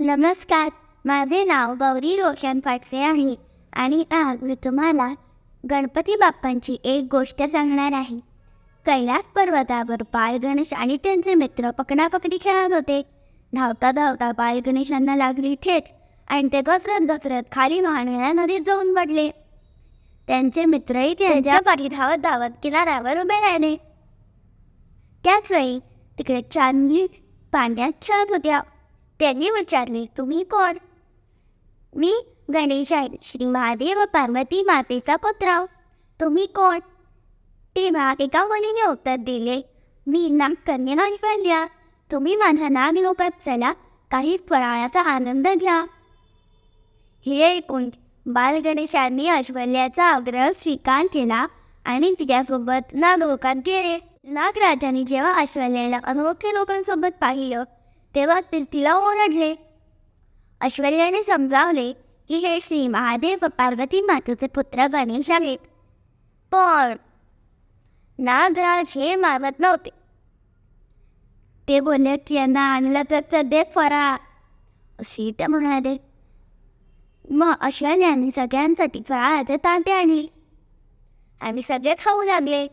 नमस्कार. माझे नाव गौरी रोशन फाटसे आहे आणि आज मी तुम्हाला गणपती बाप्पांची एक गोष्ट सांगणार आहे. कैलास पर्वतावर बाल गणेश आणि त्यांचे मित्र पकडापकडी खेळत होते. धावता धावता बाल गणेशांना लागली ठेच आणि ते घसरत घसरत खाली वाहणाऱ्या नदीत जाऊन पडले. त्यांचे मित्रही त्यांच्या पाठी धावत धावत किनाऱ्यावर उभे राहिले. त्याच वेळी तिकडे चांदली पाण्यात खेळत होत्या. त्यांनी विचारले तुम्ही कोण? मी गणेश आहे श्री महादेव व पार्वती मातेचा पुत्र तुम्ही कोण? तेव्हा एका मुलीने उत्तर दिले मी नागकन्या बनल्या तुम्ही माझ्या नाग लोकात चला काही फराळाचा आनंद घ्या. हे ऐकून बाल गणेशांनी ऐश्वर्याचा आग्रह स्वीकार केला आणि तिच्यासोबत नागलोकात गेले. नागराजाने जेव्हा ऐश्वर्याला अनोख्या लोकांसोबत पाहिलं तेव्हा ते तिला ओरडले. ऐश्वर्याने समजावले की हे श्री महादेव व पार्वती मातेचे पुत्र गणेश आहेत. पण नागराज हे मानत नव्हते. ते बोलले की यांना आणलं तर सध्या फरा अशी ते म्हणाले. मग ऐश्वर्याने सगळ्यांसाठी फराळाचे ताटे आणले. आणि सगळे खाऊ लागले.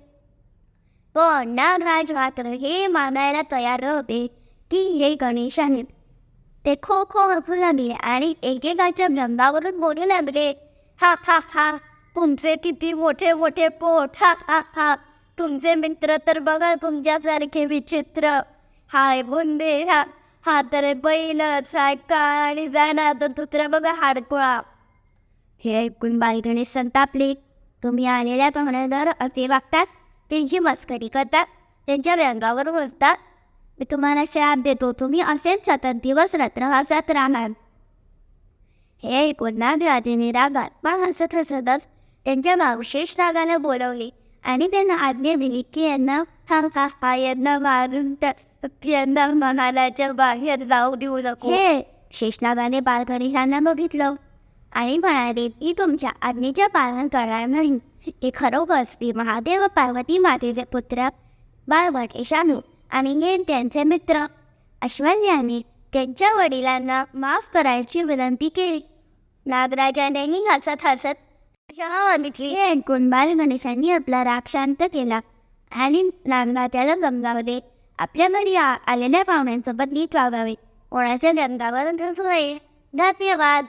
पण नागराज मात्र हे मानायला तयार नव्हते. की हे गणेश आहेत ते खो खो हसू लागले आणि एकेकाच्या रंगावरून बोलू लागले हा हा हा तुमचे किती मोठे मोठे पोट हा हा हा तुमचे मित्र तर बघा तुमच्यासारखे विचित्र हाय बुंदे हा हा तर बैलच हाय का आणि जाणार तर दुसरं बघा हाडकुळा हे ऐकून बालगणे संतापले तुम्ही आलेल्या पाहुण्यावर असे वागतात त्यांची मस्करी करतात त्यांच्या रंगावर बसतात मी तुम्हाला श्राप देतो. तुम्ही असेच सतत दिवस रात्र हसत राहणार. हे ऐकून नागराजाने रागात पण हसत हसतच त्यांच्या मावशेष नागाला बोलवले आणि त्यांना आज्ञा दिली की यांना हा हा हा यांना मारून यांना महालाच्या बाहेर जाऊ देऊ नको. हे शेषनागाने बालगणेशांना बघितलं आणि म्हणाले की तुमच्या आज्ञेचे पालन करणार नाही. हे खरोखर श्री महादेव पार्वती मातेचे पुत्र बालगणेशानू आणि हे त्यांचे मित्र ऐश्वर्याने त्यांच्या वडिलांना माफ करायची विनंती केली. नागराजानेही हसत हसत क्षमा मागितली हे ऐकून बाल गणेशांनी आपला राग शांत केला आणि नागराजाला गमगावले. आपल्या घरी आलेल्या पाहुण्यांसोबत नीट वागावे. कोणाच्या व्यंगावर नये. धन्यवाद.